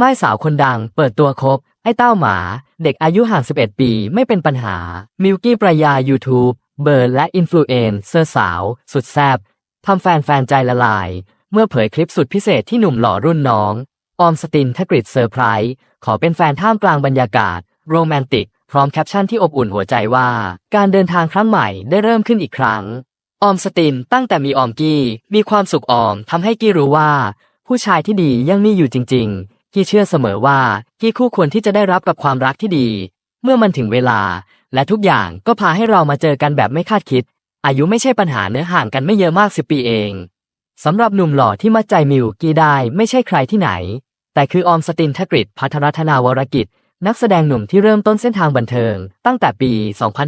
ม่ายสาวคนดัง เปิดตัวคบไอ้เต้าหมา เด็กอายุห่าง 11 ปีไม่เป็นปัญหา มิวกี้ประยา YouTube เบิร์และอินฟลูเอนเซอร์สาว สุดแซบทำแฟนๆใจละลาย เมื่อเผยคลิปสุดพิเศษที่หนุ่มหล่อรุ่นน้อง ออมสตินทกฤษเซอร์ไพรส์ขอเป็นแฟนท่ามกลางบรรยากาศ โรแมนติก พร้อมแคปชั่นที่อบอุ่นหัวใจว่า การเดินทางครั้งใหม่ได้เริ่มขึ้นอีกครั้ง ออมสตินตั้งแต่มีออมกี้ มีความสุขออมทำให้กี้รู้ว่า ผู้ชายที่ดียังมีอยู่จริง ๆ กี้เชื่อเสมอว่ากี้คู่ควรที่จะได้รับกับความรักที่ดี เมื่อมันถึงเวลา และทุกอย่างก็พาให้เรามาเจอกันแบบไม่คาดคิด อายุไม่ใช่ปัญหาเนื้อห่างกันไม่เยอะมากสิบปีเองสำหรับหนุ่มหล่อที่มัดใจมิวกี้ได้ไม่ใช่ใครที่ไหน แต่คือออมสตินทกฤษพัทรธนาวรกิจ นักแสดงหนุ่มที่เริ่มต้นเส้นทางบันเทิง ตั้งแต่ปี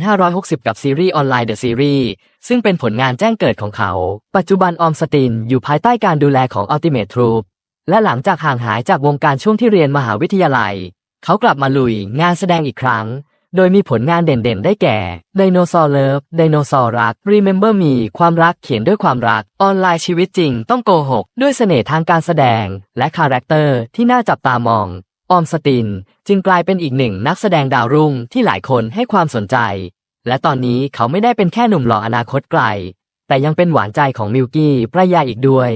2560 กับซีรีส์ออนไลน์ The Series ซึ่งเป็นผลงานแจ้งเกิดของเขา ปัจจุบันออมสตินอยู่ภายใต้การดูแลของ Ultimate Troop และหลังจากห่างหายจากวงการช่วงที่เรียนมหาวิทยาลัย เขากลับมาลุยงานแสดงอีกครั้ง โดยมีผลงานเด่นๆ ได้แก่ Dinosaur Love Dinosaur รัก Remember Me ความรักเขียนด้วยความรัก ออนไลน์ชีวิตจริงต้องโกหก ด้วยเสน่ห์ทางการแสดง และคาแรคเตอร์ที่น่าจับตามอง ออมสติน จึงกลายเป็นอีกหนึ่งนักแสดงดาวรุ่งที่หลายคนให้ความสนใจ และตอนนี้เขาไม่ได้เป็นแค่หนุ่มหล่ออนาคตไกล แต่ยังเป็นหวานใจของมิวกี้ประยาอีกด้วย